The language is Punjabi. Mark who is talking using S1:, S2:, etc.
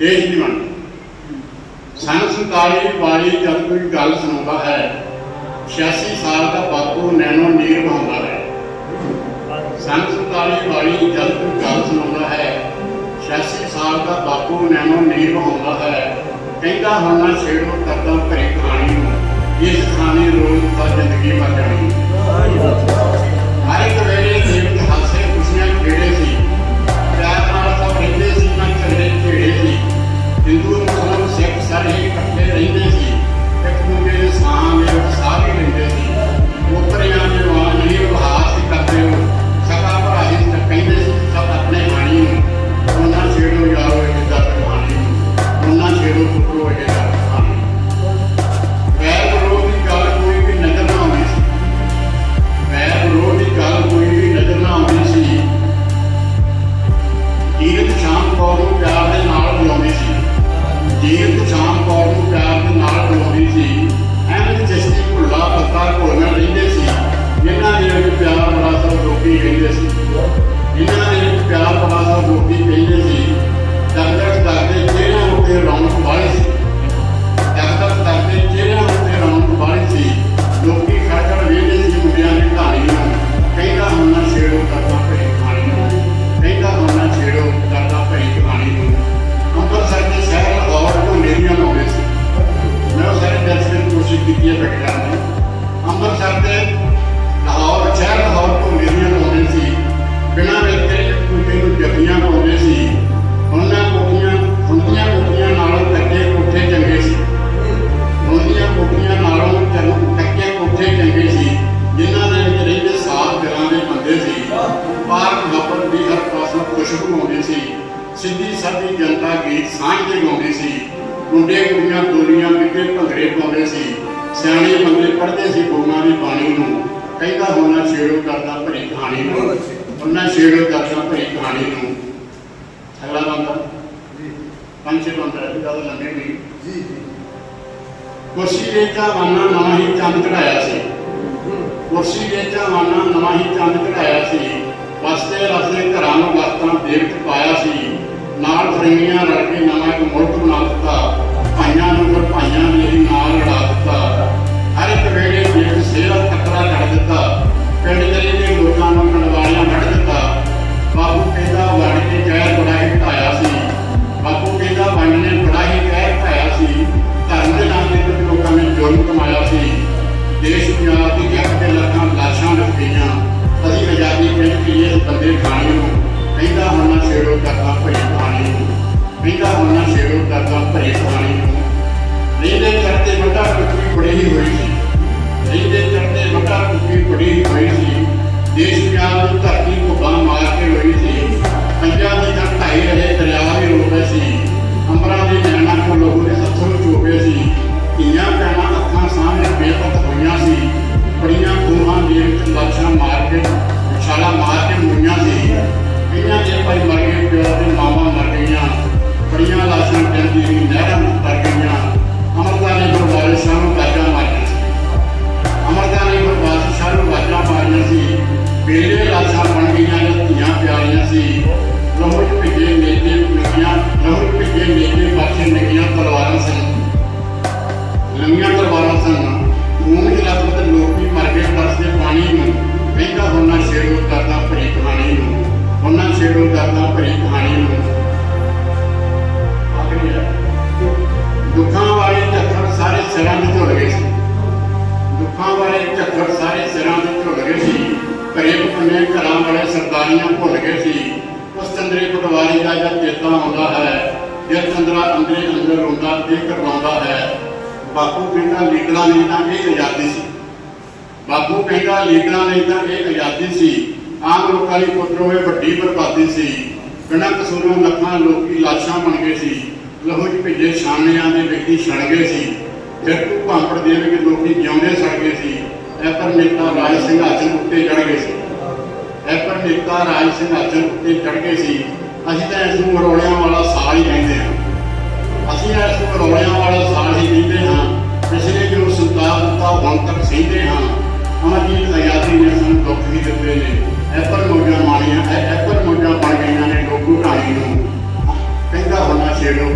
S1: ਦੇਸ਼ ਦੀ ਵੰਡ ਸੰਨ 47 ਵਾਲੀ ਜਦ ਕੋਈ ਗੱਲ ਸੁਣਾਉਂਦਾ ਹੈ 86 ਸਾਲ ਦਾ ਬਾਪੂ ਨੈਣੋ ਨੀਰ ਬਹਾਉਂਦਾ ਹੈ। ਸੰਨ 47 ਵਾਲੀ ਜਦ ਕੋਈ ਗੱਲ ਸੁਣਾਉਂਦਾ ਹੈ 86 ਸਾਲ ਦਾ ਬਾਪੂ ਨੈਣੋ ਨੀਰ ਬਹਾਉਂਦਾ ਹੈ। ਕਹਿੰਦਾ ਹੁਣ ਨਾ ਛੇੜੋ ਖੁਸ਼ਬੂ ਆਉਂਦੀ ਸੀ। ਸਿੱਧੀ ਸਾਦੀ ਜਨਤਾ ਗੀਤ ਸਾਂਝ ਦੇ ਗਾਉਂਦੀ ਸੀ। ਮੁੰਡੇ ਕੁੜੀਆਂ ਦੋਲੀਆਂ ਮਿੱਟੇ ਭੰਗੜੇ ਪਾਉਂਦੇ ਸੀ। ਸਿਆਣੇ ਬੰਦੇ ਪੜ੍ਹਦੇ ਸੀ ਗੋਮਾਂ ਦੀ ਬਾਣੀ ਨੂੰ। ਕਹਿੰਦਾ ਹੋਣਾ ਛੇੜੋ ਕਰਦਾ ਭਰੀ ਕਹਾਣੀ ਨੂੰ। ਉਹਨਾਂ ਛੇੜੋ ਕਰਦਾ ਭਰੀ ਕਹਾਣੀ ਨੂੰ। ਅਗਲਾ ਬੰਦਾ। ਪੰਜ ਛੇ ਬੰਦਾ ਹੈ ਜ਼ਿਆਦਾ ਲੰਮੇ ਨਹੀਂ। ਕੁਰਸੀ ਦੇ ਚਾਵਾਨਾ ਨਵਾਂ ਹੀ ਚੰਦ ਚੜਾਇਆ ਸੀ। ਕੁਰਸੀ ਦੇ ਚਾਵਾਨਾ ਨਵਾਂ ਹੀ ਚੰਦ ਚੜਾਇਆ ਸੀ। ਵਸਤੇ ਘਰਾਂ ਨੂੰ ਵਸਤਾਂ ਦੇਵਤ ਪਾਇਆ ਸੀ। ਨਾਲ ਫਰੰਗੀਆਂ ਰਲ ਕੇ ਨਵਾਂ ਇੱਕ ਮੁਲਕ ਬਣਾ ਦਿੱਤਾ। ਭਾਈਆਂ ਨੂੰ ਫਿਰ ਭਾਈਆਂ ਨੇ ਨਾ ਕਰਦਾ ਭਰੀ ਖਾਣੀ ਨੂੰ। ਚੜਦੇ ਵੱਡਾ ਕੁੱਤੀ ਬੜੀ ਹੋਈ ਸੀ। ਰਹਿੰਦੇ ਚੜਦੇ ਵੱਡਾ ਕੁੱਤੀ ਬੜੀ ਹੋਈ ਸੀ। ਦੇਸ਼ ਪੰਜਾਬ ਦੀ ਧਰਤੀ ਘੁੱਬਾਂ ਮਾਰ ਕੇ ਹੋਈ ਸੀ। ਪੰਜਾਬ ਦੀ ਤਾਂ ਢਾਈ ਰਹੇ ਦਰਿਆ ਵੀ ਰੋਵੇ ਸੀ। ਅੰਬਰਾਂ ਦੀ ਨੈਣਾ ਕੋ ਲੋਹੂ ਦੇ ਹੱਥੋਂ ਚੋਪੇ ਸੀ। ਧੀਆਂ ਭੈਣਾਂ ਅੱਖਾਂ ਸਾਹਮਣੇ ਬੇਪਤ ਵਾਲੇ ਭੁੱਲ ਗਏ ਸੀ, ਉਸ ਚੰਦਰੇ ਪਟਵਾਰੀ ਦਾ ਜਦ ਚੇਤਾ ਆਉਂਦਾ ਹੈ, ਜਦ ਚੰਦਰਾ ਅੰਦਰੇ ਅੰਦਰ ਰੋਂਦਾ ਤੇ ਕਰਵਾਉਂਦਾ ਹੈ, ਬਾਪੂ ਕਹਿੰਦਾ ਲੀਡਰਾਂ ਨੇ ਤਾਂ ਇਹ ਆਜ਼ਾਦੀ ਸੀ। ਬਾਪੂ ਕਹਿੰਦਾ ਲੀਡਰਾਂ ਨੇ ਤਾਂ ਇਹ ਆਜ਼ਾਦੀ ਸੀ। ਆਮ ਲੋਕਾਂ ਲਈ ਪੁੱਤਰੋ ਇਹ ਵੱਡੀ ਬਰਬਾਦੀ ਸੀ। ਬਿਨਾਂ ਕਸੂਰੋਂ ਲੱਖਾਂ ਲੋਕੀ ਲਾਸ਼ਾਂ ਬਣ ਗਏ ਸੀ। ਲਹੂ ਚ ਭਿੱਜੇ ਛਾਨਿਆਂ ਦੇ ਵਿਅਕਤੀ ਛੜ ਗਏ ਸੀ। ਜੱਟੂ ਭਾਂਪੜ ਦੇ ਕੇ ਲੋਕੀ ਜਿਉਂਦੇ ਸੜ ਗਏ ਸੀ। ਐਪਰ ਨੇਤਾ ਰਾਜ ਸਿੰਘਾਸਨ ਉੱਤੇ ਚੜ ਗਏ ਸੀ। ਐਪਰ ਨੇਤਾ ਰਾਜ ਸਿੰਘਾਸਨ ਉੱਤੇ ਚੜ ਗਏ ਸੀ। ਅਸੀਂ ਤਾਂ ਇਸ ਨੂੰ ਮਰੋੜਿਆਂ ਵਾਲਾ ਸਾਲ ਹੀ ਕਹਿੰਦੇ ਹਾਂ। ਅਸੀਂ ਇਸ ਨੂੰ ਮਰੋੜਿਆਂ ਵਾਲਾ ਸਾਲ ਹੀ ਕਹਿੰਦੇ ਹਾਂ। ਪਿਛਲੇ ਜੋ ਸੰਤਾਪ ਦਿੱਤਾ ਹੁਣ ਤੱਕ ਸਹਿੰਦੇ ਹਾਂ ਅਮਰਜੀਤ ਆਜ਼ਾਦੀ ਨੇ ਸਾਨੂੰ ਦੁੱਖ ਵੀ ਦਿੱਤੇ ਨੇ। ਐਪਰ ਮੋਜਾਂ ਮਾਣੀਆਂ ਐਪਰ ਮੋਜਾਂ ਬਣ ਗਈਆਂ ਨੇ ਲੋਕੂ ਢਾਈ ਨੂੰ। ਕਹਿੰਦਾ ਹੋਣਾ ਛੇੜੋ